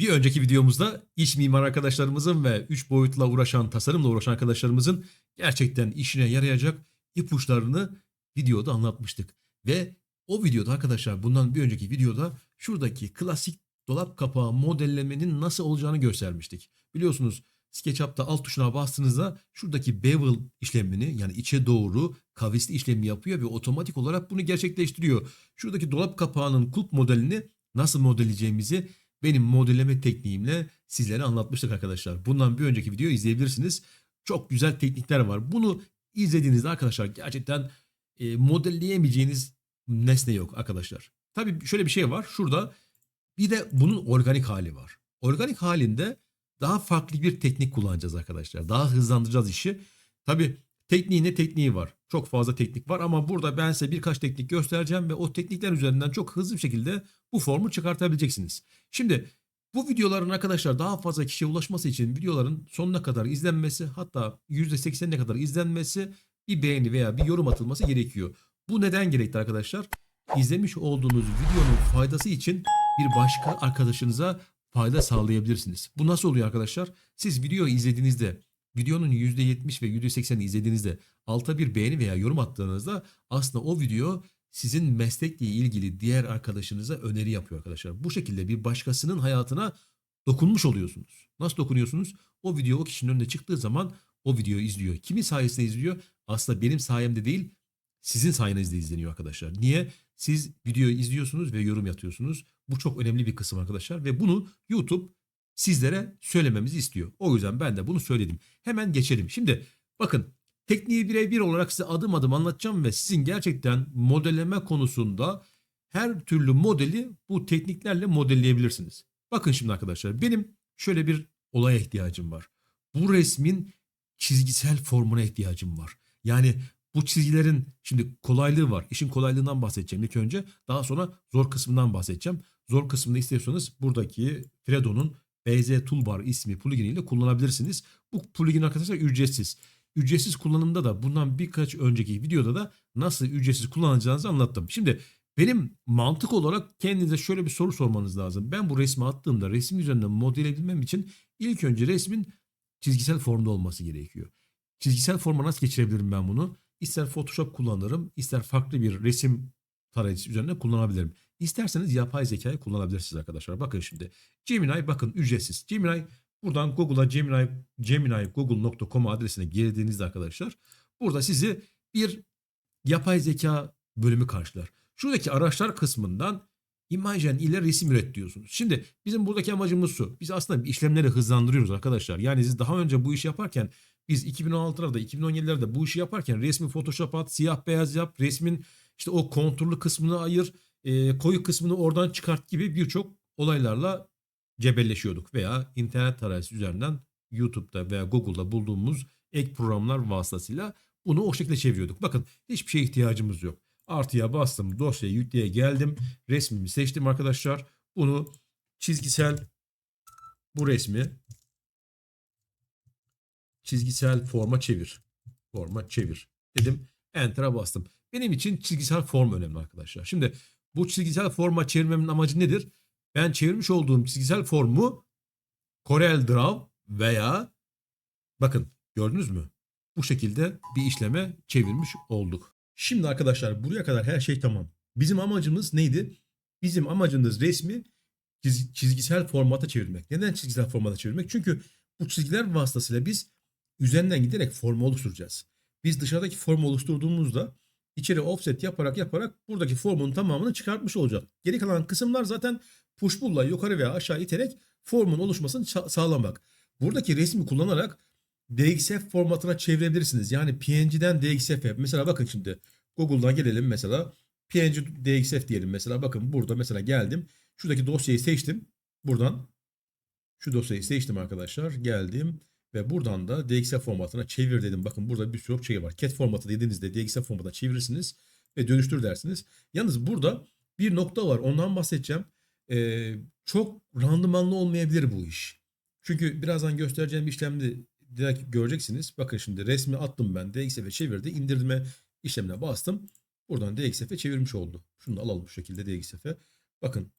Bir önceki videomuzda iç mimar arkadaşlarımızın ve 3 boyutla uğraşan, tasarımla uğraşan arkadaşlarımızın gerçekten işine yarayacak ipuçlarını videoda anlatmıştık. Ve o videoda arkadaşlar bundan bir önceki videoda şuradaki klasik dolap kapağı modellemenin nasıl olacağını göstermiştik. Biliyorsunuz SketchUp'ta alt tuşuna bastığınızda şuradaki bevel işlemini yani içe doğru kavisli işlemi yapıyor ve otomatik olarak bunu gerçekleştiriyor. Şuradaki dolap kapağının kulp modelini nasıl modelleyeceğimizi benim modelleme tekniğimle sizlere anlatmıştık arkadaşlar. Bundan bir önceki videoyu izleyebilirsiniz. Çok güzel teknikler var. Bunu izlediğinizde arkadaşlar gerçekten e, modelleyemeyeceğiniz nesne yok arkadaşlar. Tabii şöyle bir şey var. Şurada bir de bunun organik hali var. Organik halinde daha farklı bir teknik kullanacağız arkadaşlar. Daha hızlandıracağız işi. Tabii tekniğin ne tekniği var. Çok fazla teknik var ama burada ben size birkaç teknik göstereceğim ve o teknikler üzerinden çok hızlı bir şekilde bu formu çıkartabileceksiniz. Şimdi bu videoların arkadaşlar daha fazla kişiye ulaşması için videoların sonuna kadar izlenmesi hatta %80'ine kadar izlenmesi bir beğeni veya bir yorum atılması gerekiyor. Bu neden gerekli arkadaşlar? İzlemiş olduğunuz videonun faydası için bir başka arkadaşınıza fayda sağlayabilirsiniz. Bu nasıl oluyor arkadaşlar? Siz videoyu izlediğinizde videonun %70 ve %80'ini izlediğinizde alta bir beğeni veya yorum attığınızda aslında o video sizin meslekle ilgili diğer arkadaşınıza öneri yapıyor arkadaşlar. Bu şekilde bir başkasının hayatına dokunmuş oluyorsunuz. Nasıl dokunuyorsunuz? O video o kişinin önüne çıktığı zaman o videoyu izliyor. Kimin sayesinde izliyor? Aslında benim sayemde değil, sizin sayenizde izleniyor arkadaşlar. Niye? Siz videoyu izliyorsunuz ve yorum yapıyorsunuz. Bu çok önemli bir kısım arkadaşlar ve bunu YouTube sizlere söylememizi istiyor. O yüzden ben de bunu söyledim. Hemen geçelim. Şimdi bakın tekniği birebir olarak size adım adım anlatacağım ve sizin gerçekten modelleme konusunda her türlü modeli bu tekniklerle modelleyebilirsiniz. Bakın şimdi arkadaşlar benim şöyle bir olaya ihtiyacım var. Bu resmin çizgisel formuna ihtiyacım var. Yani bu çizgilerin şimdi kolaylığı var. İşin kolaylığından bahsedeceğim ilk önce. Daha sonra zor kısmından bahsedeceğim. Zor kısmını istiyorsanız buradaki Fredo'nun BZ Toolbar ismi pluginiyle kullanabilirsiniz. Bu plugin arkadaşlar ücretsiz. Ücretsiz kullanımda da bundan birkaç önceki videoda da nasıl ücretsiz kullanacağınızı anlattım. Şimdi benim mantık olarak kendinize şöyle bir soru sormanız lazım. Ben bu resmi attığımda resmin üzerinden model edebilmem için ilk önce resmin çizgisel formda olması gerekiyor. Çizgisel forma nasıl geçirebilirim ben bunu? İster Photoshop kullanırım, ister farklı bir resim tarayıcısı üzerinde kullanabilirim. İsterseniz yapay zekayı kullanabilirsiniz arkadaşlar. Bakın şimdi Gemini bakın ücretsiz. Gemini buradan Google'a Gemini, gemini.google.com adresine girdiğinizde arkadaşlar burada sizi bir yapay zeka bölümü karşılar. Şuradaki araçlar kısmından Imagen ile resim üret diyorsunuz. Şimdi bizim buradaki amacımız şu. Biz aslında işlemleri hızlandırıyoruz arkadaşlar. Yani siz daha önce bu işi yaparken biz 2016'larda 2017'lerde bu işi yaparken resmi Photoshop at, siyah beyaz yap, resmin işte o konturlu kısmını ayır, e, koyu kısmını oradan çıkart gibi birçok olaylarla cebelleşiyorduk. Veya internet tarayıcısı üzerinden YouTube'da veya Google'da bulduğumuz ek programlar vasıtasıyla bunu o şekilde çeviriyorduk. Bakın hiçbir şeye ihtiyacımız yok. Artıya bastım, dosyayı yükleye geldim. Resmimi seçtim arkadaşlar. Bunu çizgisel bu resmi çizgisel forma çevir. Forma çevir dedim. Enter'a bastım. Benim için çizgisel form önemli arkadaşlar. Şimdi bu çizgisel forma çevirmemin amacı nedir? Ben çevirmiş olduğum çizgisel formu Corel Draw veya bakın gördünüz mü? Bu şekilde bir işleme çevirmiş olduk. Şimdi arkadaşlar buraya kadar her şey tamam. Bizim amacımız neydi? Bizim amacımız resmi çiz- çizgisel formata çevirmek. Neden çizgisel formata çevirmek? Çünkü bu çizgiler vasıtasıyla biz üzerinden giderek formu oluşturacağız. Biz dışarıdaki formu oluşturduğumuzda içeri offset yaparak yaparak buradaki formun tamamını çıkartmış olacağız. Geri kalan kısımlar zaten push pull'la yukarı veya aşağı iterek formun oluşmasını sağlamak. Buradaki resmi kullanarak DXF formatına çevirebilirsiniz. Yani PNG'den DXF'e. Mesela bakın şimdi Google'dan gelelim mesela. PNG DXF diyelim mesela. Bakın burada mesela geldim. Şuradaki dosyayı seçtim. Buradan şu dosyayı seçtim arkadaşlar. Geldim ve buradan da DXF formatına çevir dedim. Bakın burada bir sürü şey var. CAT formatı dediğinizde DXF formatına çevirirsiniz ve dönüştür dersiniz. Yalnız burada bir nokta var. Ondan bahsedeceğim. Ee, çok randımanlı olmayabilir bu iş. Çünkü birazdan göstereceğim bir işlemde direkt göreceksiniz. Bakın şimdi resmi attım ben. DXF'e çevirdi. İndirme işlemine bastım. Buradan DXF'e çevirmiş oldu. Şunu da alalım bu şekilde DXF'e. Bakın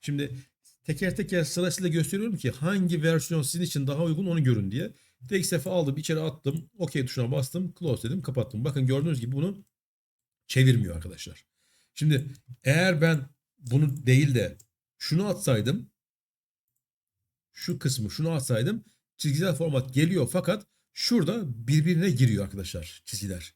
şimdi teker teker sırasıyla gösteriyorum ki hangi versiyon sizin için daha uygun onu görün diye. DXF'i aldım, içeri attım, OK tuşuna bastım, close dedim, kapattım. Bakın gördüğünüz gibi bunu çevirmiyor arkadaşlar. Şimdi eğer ben bunu değil de şunu atsaydım şu kısmı şunu atsaydım çizgisel format geliyor fakat şurada birbirine giriyor arkadaşlar çizgiler.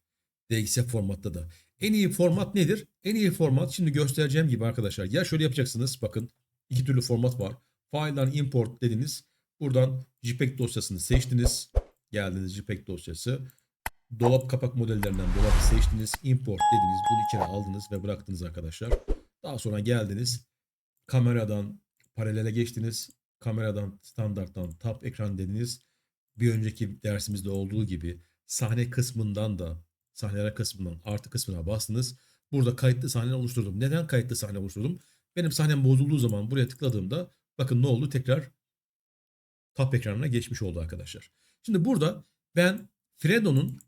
DXF formatta da. En iyi format nedir? En iyi format şimdi göstereceğim gibi arkadaşlar. Ya şöyle yapacaksınız bakın iki türlü format var. File'dan import dediniz. Buradan JPEG dosyasını seçtiniz. Geldiniz JPEG dosyası. Dolap kapak modellerinden dolabı seçtiniz. Import dediniz. Bunu içeri aldınız ve bıraktınız arkadaşlar. Daha sonra geldiniz. Kameradan paralele geçtiniz. Kameradan standarttan tap ekran dediniz. Bir önceki dersimizde olduğu gibi sahne kısmından da sahneler kısmından artı kısmına bastınız. Burada kayıtlı sahne oluşturdum. Neden kayıtlı sahne oluşturdum? Benim sahnem bozulduğu zaman buraya tıkladığımda bakın ne oldu? Tekrar tap ekranına geçmiş oldu arkadaşlar. Şimdi burada ben Fredo'nun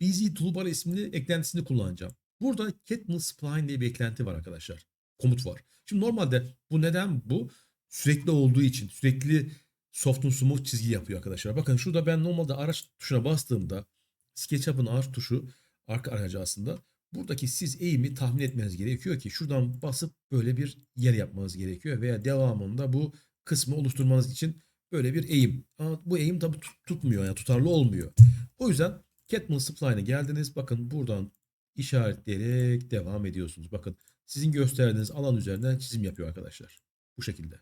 Busy Toolbar isimli eklentisini kullanacağım. Burada Kettle Spline diye bir eklenti var arkadaşlar. Komut var. Şimdi normalde bu neden bu? Sürekli olduğu için sürekli soft and smooth çizgi yapıyor arkadaşlar. Bakın şurada ben normalde araç tuşuna bastığımda SketchUp'ın araç tuşu arka aracı aslında. Buradaki siz eğimi tahmin etmeniz gerekiyor ki şuradan basıp böyle bir yer yapmanız gerekiyor veya devamında bu kısmı oluşturmanız için böyle bir eğim. Ama bu eğim tabi tutmuyor yani tutarlı olmuyor. O yüzden Catmull Spline'e geldiniz. Bakın buradan işaretleyerek devam ediyorsunuz. Bakın sizin gösterdiğiniz alan üzerinden çizim yapıyor arkadaşlar. Bu şekilde.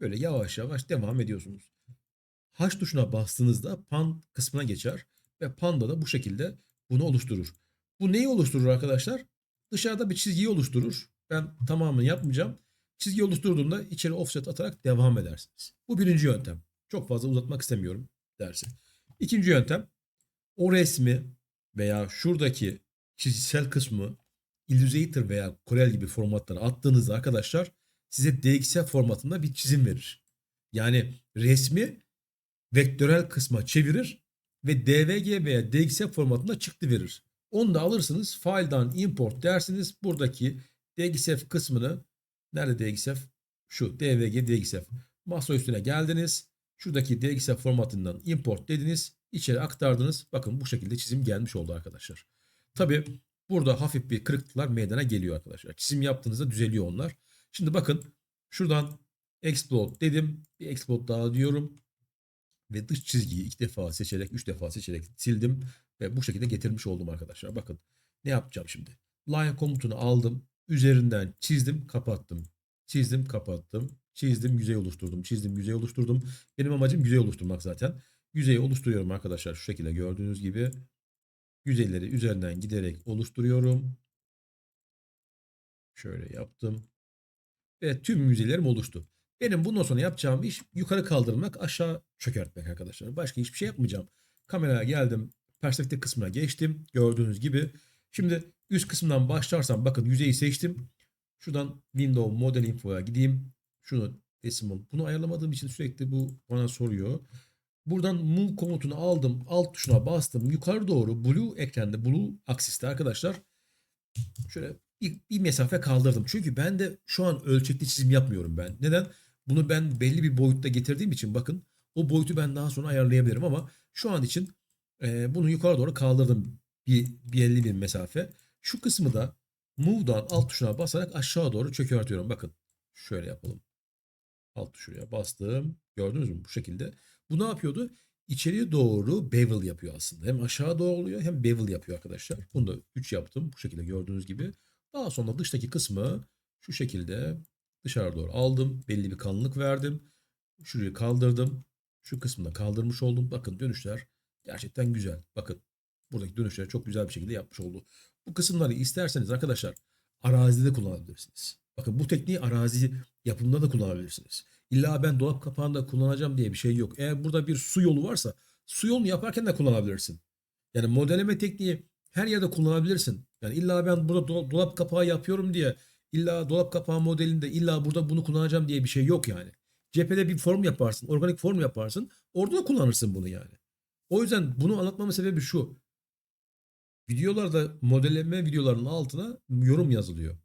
Böyle yavaş yavaş devam ediyorsunuz. H tuşuna bastığınızda pan kısmına geçer ve panda da bu şekilde bunu oluşturur. Bu neyi oluşturur arkadaşlar? Dışarıda bir çizgiyi oluşturur. Ben tamamını yapmayacağım. Çizgi oluşturduğumda içeri offset atarak devam edersiniz. Bu birinci yöntem. Çok fazla uzatmak istemiyorum dersi. İkinci yöntem o resmi veya şuradaki çizgisel kısmı Illustrator veya Corel gibi formatlara attığınızda arkadaşlar size DXF formatında bir çizim verir. Yani resmi vektörel kısma çevirir ve DVG veya DXF formatında çıktı verir. Onu da alırsınız. File'dan import dersiniz. Buradaki DXF kısmını nerede DXF? Şu DVG DXF. Masa üstüne geldiniz. Şuradaki DXF formatından import dediniz. İçeri aktardınız. Bakın bu şekilde çizim gelmiş oldu arkadaşlar. Tabi burada hafif bir kırıklıklar meydana geliyor arkadaşlar. Çizim yaptığınızda düzeliyor onlar. Şimdi bakın şuradan explode dedim. Bir explode daha diyorum. Ve dış çizgiyi iki defa seçerek, üç defa seçerek sildim. Ve bu şekilde getirmiş oldum arkadaşlar. Bakın ne yapacağım şimdi. Line komutunu aldım. Üzerinden çizdim, kapattım. Çizdim, kapattım. Çizdim, yüzey oluşturdum. Çizdim, yüzey oluşturdum. Benim amacım yüzey oluşturmak zaten. Yüzeyi oluşturuyorum arkadaşlar. Şu şekilde gördüğünüz gibi. Yüzeyleri üzerinden giderek oluşturuyorum. Şöyle yaptım. Ve tüm yüzeylerim oluştu. Benim bundan sonra yapacağım iş yukarı kaldırmak, aşağı çökertmek arkadaşlar. Başka hiçbir şey yapmayacağım. Kameraya geldim. Perspektif kısmına geçtim. Gördüğünüz gibi. Şimdi üst kısımdan başlarsam bakın yüzeyi seçtim. Şuradan Window Model Info'ya gideyim. Şunu Decimal. Bunu ayarlamadığım için sürekli bu bana soruyor. Buradan Move komutunu aldım. Alt tuşuna bastım. Yukarı doğru Blue ekranda, Blue aksiste arkadaşlar. Şöyle bir, bir mesafe kaldırdım. Çünkü ben de şu an ölçekli çizim yapmıyorum ben. Neden? Bunu ben belli bir boyutta getirdiğim için bakın o boyutu ben daha sonra ayarlayabilirim ama şu an için e, bunu yukarı doğru kaldırdım bir, bir 50 bir mesafe. Şu kısmı da Move'dan alt tuşuna basarak aşağı doğru çökertiyorum. Bakın şöyle yapalım. Alt tuşuna bastım. Gördünüz mü bu şekilde. Bu ne yapıyordu? İçeriye doğru bevel yapıyor aslında. Hem aşağı doğru oluyor hem bevel yapıyor arkadaşlar. Bunu da 3 yaptım. Bu şekilde gördüğünüz gibi. Daha sonra dıştaki kısmı şu şekilde dışarı doğru aldım. Belli bir kalınlık verdim. Şurayı kaldırdım. Şu kısmını kaldırmış oldum. Bakın dönüşler gerçekten güzel. Bakın buradaki dönüşleri çok güzel bir şekilde yapmış oldu. Bu kısımları isterseniz arkadaşlar arazide kullanabilirsiniz. Bakın bu tekniği arazi yapımında da kullanabilirsiniz. İlla ben dolap kapağında kullanacağım diye bir şey yok. Eğer burada bir su yolu varsa su yolunu yaparken de kullanabilirsin. Yani modelleme tekniği her yerde kullanabilirsin. Yani illa ben burada do- dolap kapağı yapıyorum diye illa dolap kapağı modelinde illa burada bunu kullanacağım diye bir şey yok yani. Cephede bir form yaparsın, organik form yaparsın. Orada da kullanırsın bunu yani. O yüzden bunu anlatmamın sebebi şu. Videolarda modelleme videolarının altına yorum yazılıyor.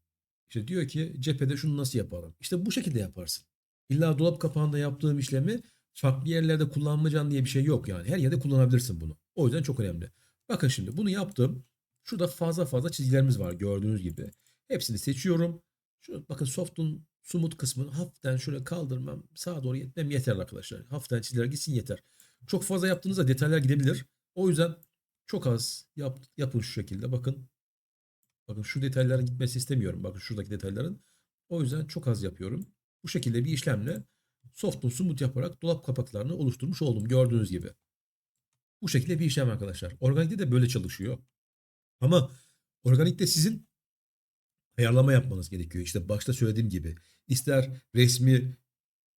İşte diyor ki cephede şunu nasıl yaparım? İşte bu şekilde yaparsın. İlla dolap kapağında yaptığım işlemi farklı yerlerde kullanmayacaksın diye bir şey yok yani. Her yerde kullanabilirsin bunu. O yüzden çok önemli. Bakın şimdi bunu yaptım. Şurada fazla fazla çizgilerimiz var gördüğünüz gibi. Hepsini seçiyorum. Şu bakın soft'un sumut kısmını hafiften şöyle kaldırmam, sağa doğru gitmem yeter arkadaşlar. Hafiften çizgiler gitsin yeter. Çok fazla yaptığınızda detaylar gidebilir. O yüzden çok az yap, yapın şu şekilde. Bakın. Bakın şu detayların gitmesi istemiyorum. Bakın şuradaki detayların. O yüzden çok az yapıyorum. Bu şekilde bir işlemle soft'un sumut yaparak dolap kapaklarını oluşturmuş oldum gördüğünüz gibi. Bu şekilde bir işlem arkadaşlar. Organikte de böyle çalışıyor. Ama organikte sizin ayarlama yapmanız gerekiyor. İşte başta söylediğim gibi ister resmi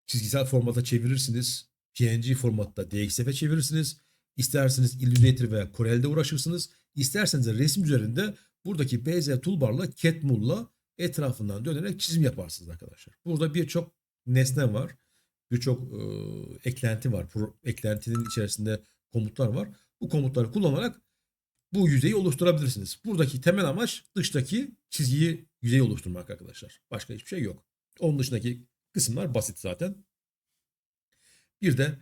çizgisel formata çevirirsiniz, PNG formatta DXF'e çevirirsiniz, isterseniz Illustrator veya Corel'de uğraşırsınız, isterseniz de resim üzerinde buradaki BZ toolbar'la Catmull'la etrafından dönerek çizim yaparsınız arkadaşlar. Burada birçok nesne var, birçok e, eklenti var, Pro- eklentinin içerisinde komutlar var. Bu komutları kullanarak bu yüzeyi oluşturabilirsiniz. Buradaki temel amaç dıştaki çizgiyi yüzey oluşturmak arkadaşlar. Başka hiçbir şey yok. Onun dışındaki kısımlar basit zaten. Bir de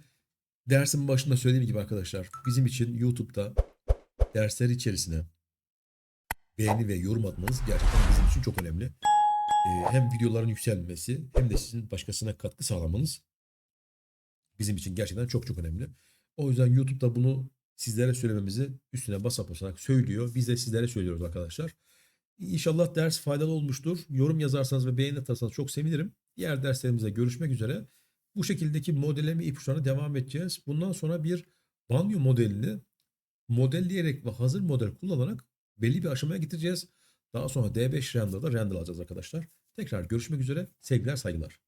dersin başında söylediğim gibi arkadaşlar bizim için YouTube'da dersler içerisine beğeni ve yorum atmanız gerçekten bizim için çok önemli. Ee, hem videoların yükselmesi hem de sizin başkasına katkı sağlamanız bizim için gerçekten çok çok önemli. O yüzden YouTube'da bunu sizlere söylememizi üstüne basa basarak söylüyor. Biz de sizlere söylüyoruz arkadaşlar. İnşallah ders faydalı olmuştur. Yorum yazarsanız ve beğeni atarsanız çok sevinirim. Diğer derslerimizde görüşmek üzere. Bu şekildeki modelleme ipuçlarına devam edeceğiz. Bundan sonra bir banyo modelini modelleyerek ve hazır model kullanarak belli bir aşamaya getireceğiz. Daha sonra D5 render'da render alacağız arkadaşlar. Tekrar görüşmek üzere. Sevgiler saygılar.